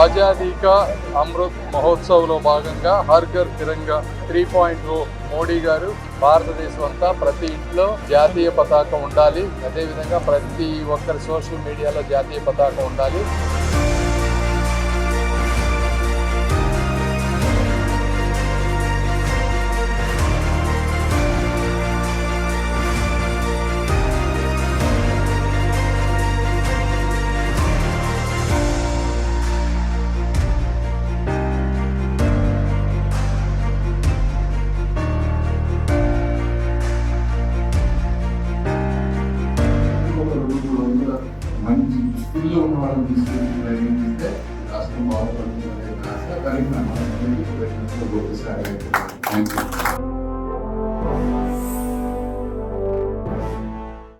ఆజాదీకా అమృత్ మహోత్సవ్లో భాగంగా Har Ghar Tiranga three point O Modi గారు భారతదేశం అంతా ప్రతి ఇంట్లో జాతీయ పతాకం ఉండాలి. అదేవిధంగా ప్రతి ఒక్కరి సోషల్ మీడియాలో జాతీయ పతాకం ఉండాలి. ఒక రోజు వందల మంచి స్కూల్లో ఉన్న వాళ్ళని తీసుకెళ్ళి ట్రైనింగ్ ఇస్తే రాష్ట్రం బాగుపడుతుంది అనే ఆశ దానికి నా మనసులో గొప్పసారి థ్యాంక్ యూ